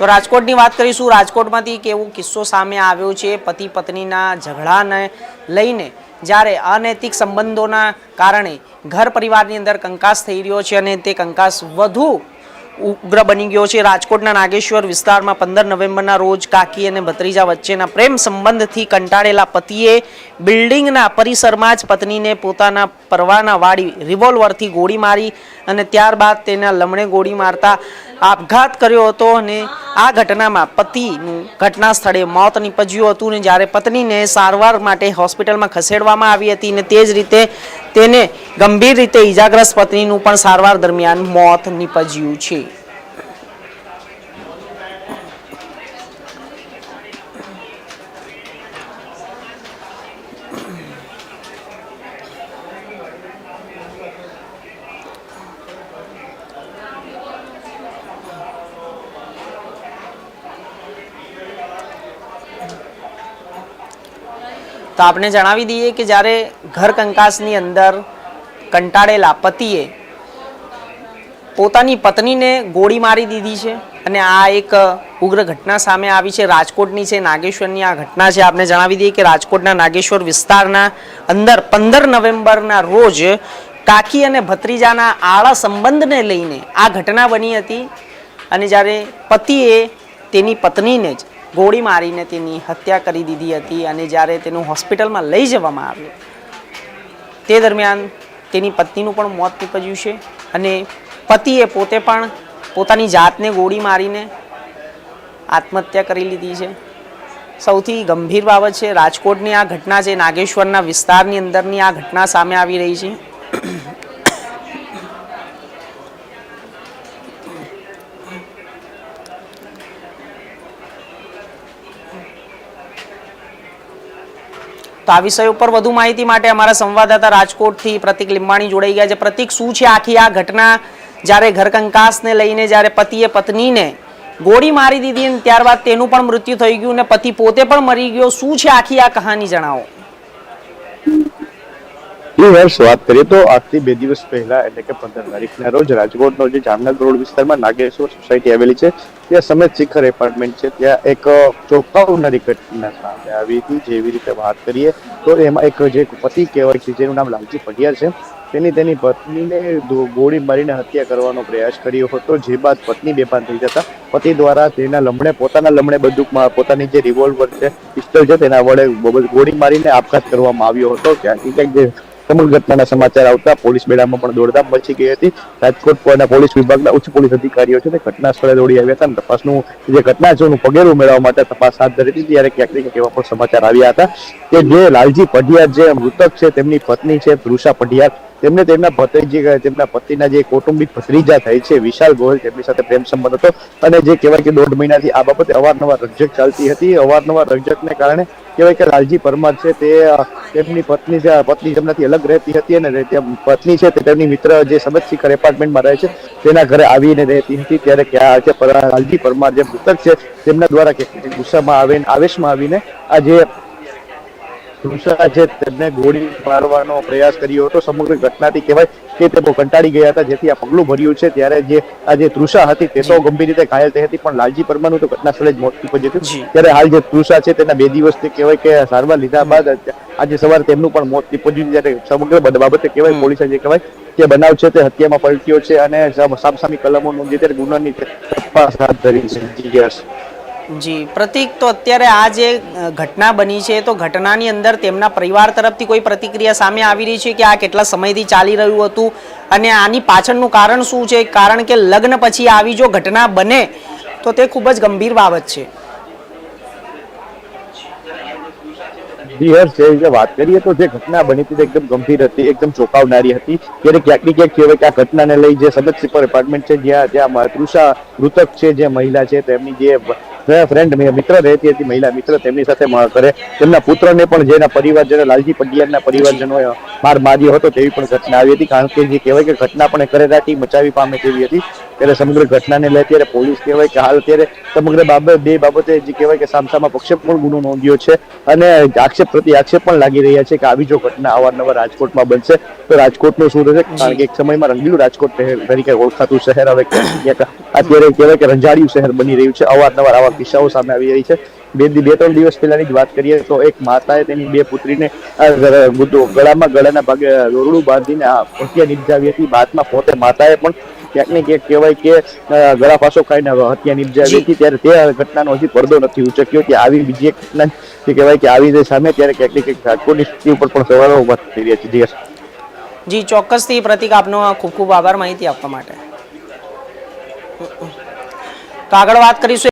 તો રાજકોટની વાત કરીશું. રાજકોટમાંથી કેવો કિસ્સો સામે આવ્યો છે. પતિ પત્નીના ઝઘડાને લઈને જ્યારે અનૈતિક સંબંધોના કારણે ઘર પરિવારની અંદર કંકાસ થઈ રહ્યો છે અને તે કંકાસ વધુ ઉગ્ર બની ગયો છે. રાજકોટના નાગેશ્વર વિસ્તારમાં પંદર નવેમ્બરના રોજ કાકી અને ભત્રીજા વચ્ચેના પ્રેમ સંબંધથી કંટાળેલા પતિએ બિલ્ડિંગના પરિસરમાં જ પત્નીને પોતાના પરવાના વાળી રિવોલ્વરથી ગોળી મારી અને ત્યારબાદ તેના લમણે ગોળી મારતા આપઘાત કર્યો હતો અને આ ઘટનામાં પતિનું ઘટના સ્થળે મોત નીપજ્યું હતું ને જ્યારે પત્નીને સારવાર માટે હોસ્પિટલમાં ખસેડવામાં આવી હતી ને તે જ રીતે તેને ગંભીર રીતે ઈજાગ્રસ્ત પત્નીનું પણ સારવાર દરમિયાન મોત નીપજ્યું છે. તો આપણે જણાવી દઈએ કે જ્યારે ઘર કંકાસની અંદર કંટાળેલા પતિએ પોતાની પત્નીને ગોળી મારી દીધી છે અને આ એક ઉગ્ર ઘટના સામે આવી છે. રાજકોટની છે, નાગેશ્વરની આ ઘટના છે. આપણે જણાવી દઈએ કે રાજકોટના નાગેશ્વર વિસ્તારના અંદર પંદર નવેમ્બરના રોજ કાકી અને ભત્રીજાના આળા સંબંધને લઈને આ ઘટના બની હતી અને જ્યારે પતિએ તેની પત્નીને જ ગોળી મારીને તેની હત્યા કરી દીધી હતી અને જ્યારે તેનું હોસ્પિટલમાં લઈ જવામાં આવ્યું, તે દરમિયાન તેની પત્નીનું પણ મોત નીપજ્યું છે અને પતિએ પોતે પણ પોતાની જાતને ગોળી મારીને આત્મહત્યા કરી લીધી છે. સૌથી ગંભીર બાબત છે, રાજકોટની આ ઘટના છે, નાગેશ્વરના વિસ્તારની અંદરની આ ઘટના સામે આવી રહી છે. તો આ વિષય ઉપર વધુ માહિતી માટે અમારા સંવાદદાતા રાજકોટથી પ્રતિક લીંબાણી જોડાઈ ગયા છે. પ્રતિક, શું છે આખી આ ઘટના? જ્યારે ઘર કંકાસને લઈને જ્યારે પતિએ પત્નીને ગોળી મારી દીધી અને ત્યારબાદ તેનું પણ મૃત્યુ થઈ ગયું ને પતિ પોતે પણ મરી ગયો, શું છે આખી આ કહાની જણાવો? એ વર્ષ વાત કરીએ તો આજથી બે દિવસ પહેલા એટલે કે પંદર તારીખના રોજ રાજકોટનો જે જામનગર રોડ વિસ્તારમાં નાગેશ્વર સોસાયટી આવેલી છે, ત્યાં સમેત શિખર એપાર્ટમેન્ટ છે, ત્યાં એક ચોંકાવનારી ઘટના સામે આવી હતી. જેવી રીતે વાત કરીએ તો એમાં એક જે પતિ કહેવાય છે, જેનું નામ લાલજી પઢિયાર છે, તેની તેની પત્નીને ગોળી મારીને હત્યા કરવાનો પ્રયાસ કર્યો હતો. જે બાદ પત્ની બેભાન થઈ જતા. પતિ દ્વારા તેના લમણે, પોતાના લમણે બંદૂકમાં પોતાની જે રિવોલ્વર છે પિસ્તોલ છે, તેના વડે ગોળી મારીને આપઘાત કરવામાં આવ્યો હતો. ત્યાંથી કંઈક જે સમગ્ર ઘટનાના સમાચાર આવતા પોલીસ બેડામાં પણ દોડધામ મચી ગઈ હતી. રાજકોટ પોલીસ વિભાગના ઉચ્ચ પોલીસ અધિકારીઓ છે તે ઘટના સ્થળે દોડી આવ્યા હતા તપાસનું જે ઘટના છે એનું પગેરું મેળવવા માટે તપાસ હાથ ધરી હતી ત્યારે ક્યાંક ને એવા પણ સમાચાર આવ્યા હતા કે જે લાલજી પઢિયાર જે મૃતક છે તેમની પત્ની છે તૃષા પઢિયાર. તેમને તેમના ભત્રીજી, તેમના પતિના જે કૌટુંબિક ભત્રીજા થાય છે, વિશાલ ગોયલ તેમની સાથે પ્રેમ સંબંધ હતો. અને જે કહેવાય કે દોઢ મહિનાથી આ બાબતે અવારનવાર રકઝક ચાલતી હતી. અવારનવાર રકઝકને કારણે કહેવાય કે લાલજી પરમાર છે તે તેમની પત્ની પત્ની તેમનાથી અલગ રહેતી હતી અને પત્ની છે તે તેમની મિત્ર જે સબત શિખર એપાર્ટમેન્ટમાં રહે છે, તેના ઘરે આવીને રહેતી હતી. ત્યારે ક્યાં છે લાલજી પરમાર જે મૃતક છે, તેમના દ્વારા ગુસ્સામાં આવીને, આવેશમાં આવીને આ જે તૃષા છે તેમને ગોળી મારવાનો પ્રયાસ કર્યો હતો. સમગ્ર ઘટનાથી કહેવાય કે તે બહુ કંટાળી ગયા હતા જેથી આ પગલું ભર્યું છે. ત્યારે જે આ જે તૃષા હતી તે તો ગંભીર રીતે ઘાયલ થઈ હતી પણ લાલજી પરમાનું તો ઘટના સ્થળે જ મોત નીપજ્યું હતું. ત્યારે હાલ જે તૃષા છે તેના બે દિવસથી કહેવાય કે સારવાર લીધા બાદ આજે સવારે તેમનું પણ મોત નીપજ્યું જ્યારે સમગ્ર બાબતે કહેવાય. પોલીસે જે કહેવાય કે બનાવ છે તે હત્યામાં પલટ્યો છે અને સામસામી કલમો નોંધી ત્યારે ગુનાની તપાસ હાથ ધરી છે. જી યસ. જી, પ્રતિક તો અત્યારે આ જે ઘટના બની છે, તો ઘટનાની અંદર તેમના પરિવાર તરફથી કોઈ પ્રતિક્રિયા સામે આવી રહી છે કે આ કેટલા સમયથી ચાલી રહ્યું હતું? અને આની પાછળનું કારણ શું છે? કારણ કે લગ્ન પછી આવી જો ઘટના બને, તો તે ખૂબ જ ગંભીર બાબત છે. વાત કરીએ તો જે ઘટના બની હતી એકદમ ગંભીર હતી, એકદમ ચોંકાવનારી હતી. ત્યારે ક્યાંક ને ક્યાંક કહેવાય કે આ ઘટનાને લઈ જે સદત સિપર એપાર્ટમેન્ટ છે, જ્યાં જ્યાં તૃષા મૃતક છે, જે મહિલા છે, તેમની જે ફ્રેન્ડ મિત્ર રહેતી હતી, મહિલા મિત્ર તેમની સાથે કરે તેમના પુત્રને પણ, જેના પરિવારજનો, લાલજી પંડ્યાના પરિવારજનો માર માર્યો હતો તેવી પણ ઘટના આવી હતી. કારણ કે જે કહેવાય કે ઘટના પણ કરેરાટી મચાવી પામે તેવી હતી. ત્યારે સમગ્ર ઘટનાને લઈ અત્યારે પોલીસ કહેવાય કે હાલ અત્યારે સમગ્ર બાબત બે બાબતે જે કહેવાય કે સામસામા પક્ષે પણ ગુનો નોંધ્યો છે અને આક્ષેપ પ્રતિ આક્ષેપ પણ લાગી રહ્યા છે કે આવી જો ઘટના અવારનવાર રાજકોટમાં બનશે, તો રાજકોટનું શું થશે કારણ કે એક સમયમાં રંગીલું રાજકોટ તરીકે ઓળખાતું શહેર હવે અત્યારે કહેવાય કે રંજાડિયું શહેર બની રહ્યું છે. અવારનવાર આવા કિસ્સાઓ સામે આવી રહી છે. બે બે, ત્રણ દિવસ પહેલાની જ વાત કરીએ તો એક માતાએ તેની બે પુત્રીને ગળામાં ગળાના ભાગે દોરડું બાંધીને હત્યા નિપજાવી હતી. બાદમાં પોતે માતાએ પણ ક્યાંક ને ક્યાંક કહેવાય કે ગળા પાસો ખાઈને હત્યા નિપજાવી હતી ત્યારે તે ઘટનાનો હજી પડદો નથી ઉચક્યો. કે આવી બીજી એક ઘટના જે કહેવાય કે આવી સામે ત્યારે ક્યાંક ને ક્યાંક રાજકોટની સ્થિતિ ઉપર પણ સવાલો ઊભા થઈ રહ્યા છે. જી જી ચોક્કસથી પ્રતિક આપનો ખૂબ ખૂબ આભાર માહિતી આપવા માટે. તો આગળ વાત કરીશું